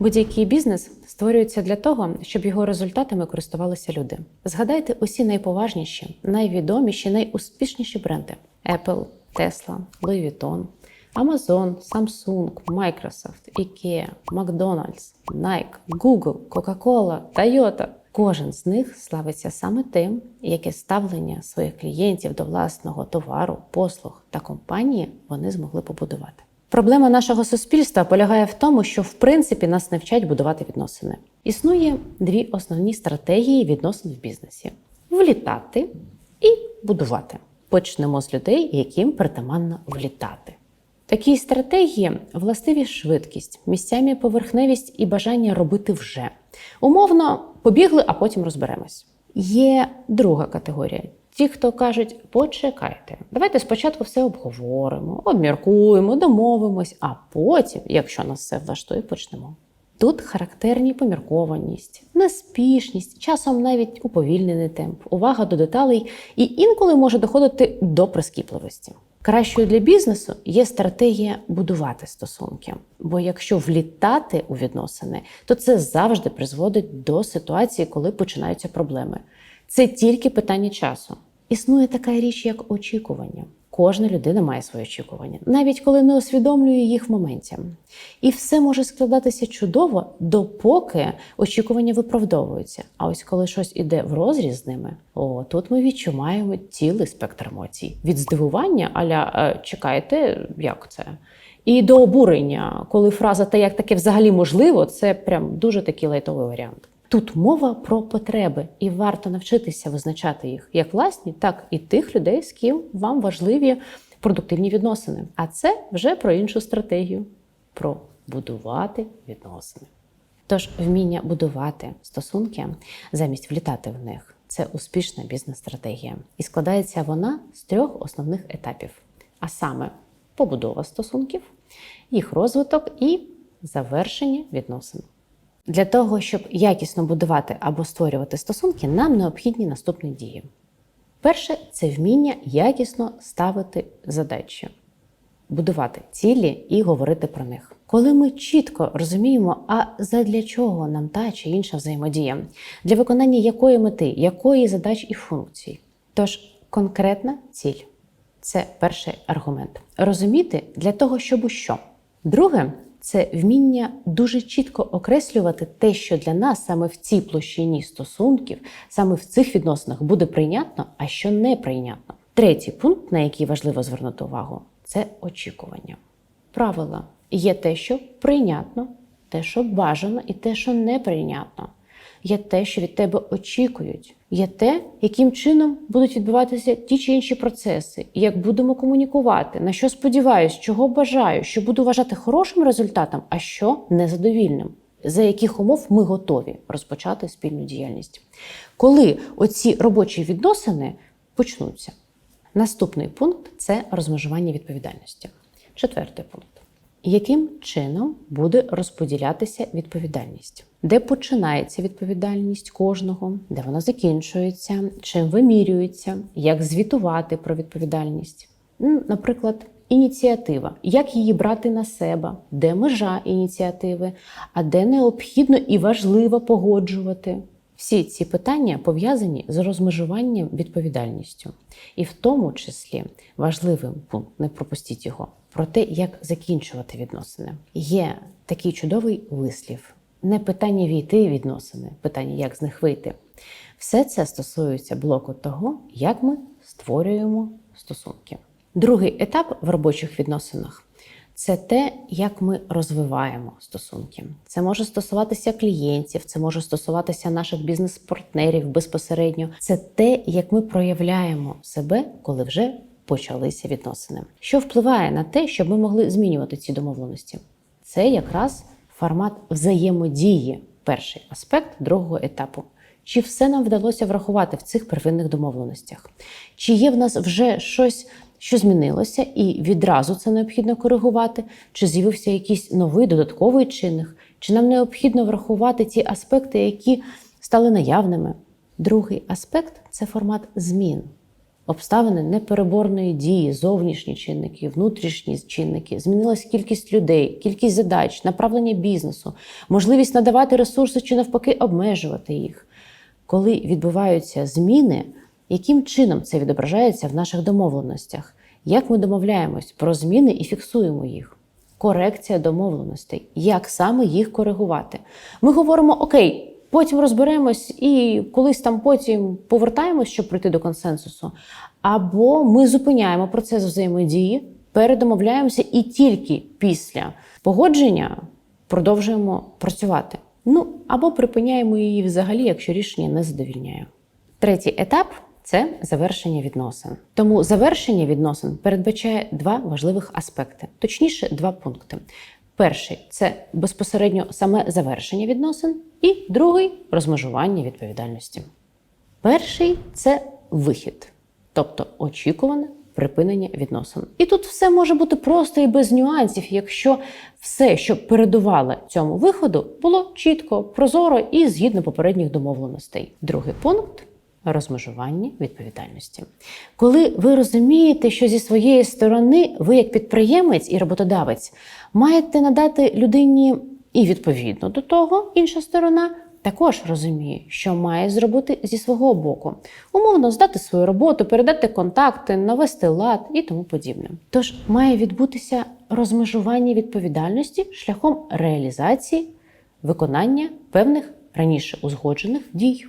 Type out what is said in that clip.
Будь-який бізнес створюється для того, щоб його результатами користувалися люди. Згадайте усі найповажніші, найвідоміші, найуспішніші бренди: Apple, Tesla, Louis Vuitton, Amazon, Samsung, Microsoft, IKEA, McDonald's, Nike, Google, Coca-Cola, Toyota. Кожен з них славиться саме тим, яке ставлення своїх клієнтів до власного товару, послуг та компанії вони змогли побудувати. Проблема нашого суспільства полягає в тому, що в принципі нас не вчать будувати відносини. Існує дві основні стратегії відносин в бізнесі: влітати і будувати. Почнемо з людей, яким притаманно влітати. Такій стратегії властиві швидкість, місцями поверхневість і бажання робити вже. Умовно побігли, а потім розберемось. Є друга категорія. Ті, хто кажуть, почекайте, давайте спочатку все обговоримо, обміркуємо, домовимось, а потім, якщо нас все влаштує, почнемо. Тут характерні поміркованість, неспішність, часом навіть уповільнений темп, увага до деталей і інколи може доходити до прискіпливості. Кращою для бізнесу є стратегія будувати стосунки. Бо якщо влітати у відносини, то це завжди призводить до ситуації, коли починаються проблеми. Це тільки питання часу. Існує така річ, як очікування. Кожна людина має свої очікування, навіть коли не усвідомлює їх в моменті. І все може складатися чудово, допоки очікування виправдовуються. А ось коли щось іде в розріз з ними, о, тут ми відчуваємо цілий спектр емоцій. Від здивування, аля «Е, чекайте, як це? І до обурення, коли фраза та як таке взагалі можливо, це прям дуже такий лайтовий варіант. Тут мова про потреби, і варто навчитися визначати їх як власні, так і тих людей, з ким вам важливі продуктивні відносини. А це вже про іншу стратегію про будувати відносини. Тож вміння будувати стосунки замість влітати в них це успішна бізнес-стратегія. І складається вона з трьох основних етапів: а саме побудова стосунків, їх розвиток і завершення відносин. Для того, щоб якісно будувати або створювати стосунки, нам необхідні наступні дії. Перше це вміння якісно ставити задачі, будувати цілі і говорити про них. Коли ми чітко розуміємо, а задля чого нам та чи інша взаємодія, для виконання якої мети, якої задач і функцій. Тож конкретна ціль це перший аргумент. Розуміти для того, щоб у що. Друге це вміння дуже чітко окреслювати те, що для нас саме в цій площині стосунків, саме в цих відносинах буде прийнятно, а що неприйнятно. Третій пункт, на який важливо звернути увагу, це очікування. Правила є те, що прийнятно, те, що бажано, і те, що неприйнятно. Є те, що від тебе очікують, є те, яким чином будуть відбуватися ті чи інші процеси, як будемо комунікувати, на що сподіваюсь, чого бажаю, що буду вважати хорошим результатом, а що незадовільним, за яких умов ми готові розпочати спільну діяльність. Коли оці робочі відносини почнуться. Наступний пункт це розмежування відповідальності. Четвертий пункт. Яким чином буде розподілятися відповідальність? Де починається відповідальність кожного, де вона закінчується, чим вимірюється, як звітувати про відповідальність? Наприклад, ініціатива, як її брати на себе, де межа ініціативи, а де необхідно і важливо погоджувати. Всі ці питання пов'язані з розмежуванням відповідальністю, і в тому числі важливим пункт, не пропустіть його, про те, як закінчувати відносини. Є такий чудовий вислів: не питання війти відносини, питання, як з них вийти. Все це стосується блоку того, як ми створюємо стосунки. Другий етап в робочих відносинах це те, як ми розвиваємо стосунки. Це може стосуватися клієнтів, це може стосуватися наших бізнес-партнерів безпосередньо. Це те, як ми проявляємо себе, коли вже почалися відносини. Що впливає на те, щоб ми могли змінювати ці домовленості? Це якраз формат взаємодії, перший аспект другого етапу. Чи все нам вдалося врахувати в цих первинних домовленостях? Чи є в нас вже щось, що змінилося, і відразу це необхідно коригувати? Чи з'явився якийсь новий додатковий чинник? Чи нам необхідно врахувати ті аспекти, які стали наявними? Другий аспект це формат змін. обставини непереборної дії, зовнішні чинники, внутрішні чинники, змінилась кількість людей, кількість задач, направлення бізнесу, можливість надавати ресурси чи навпаки обмежувати їх. Коли відбуваються зміни, яким чином це відображається в наших домовленостях? Як ми домовляємось про зміни і фіксуємо їх? Корекція домовленостей, як саме їх коригувати? Ми говоримо окей, потім розберемось і колись там потім повертаємось, щоб прийти до консенсусу. Або ми зупиняємо процес взаємодії, передомовляємося і тільки після погодження продовжуємо працювати. Ну або припиняємо її взагалі, якщо рішення не задовільняє. Третій етап це завершення відносин. Тому завершення відносин передбачає два важливих аспекти, точніше, два пункти. Перший це безпосередньо саме завершення відносин, і другий розмежування відповідальності. Перший це вихід, тобто очікуване припинення відносин. І тут все може бути просто і без нюансів, якщо все, що передувало цьому виходу, було чітко, прозоро і згідно попередніх домовленостей. Другий пункт розмежування відповідальності. Коли ви розумієте, що зі своєї сторони ви, як підприємець і роботодавець, маєте надати людині і відповідно до того інша сторона. Також розуміє, що має зробити зі свого боку, умовно здати свою роботу, передати контакти, навести лад і тому подібне. Тож має відбутися розмежування відповідальності шляхом реалізації виконання певних раніше узгоджених дій.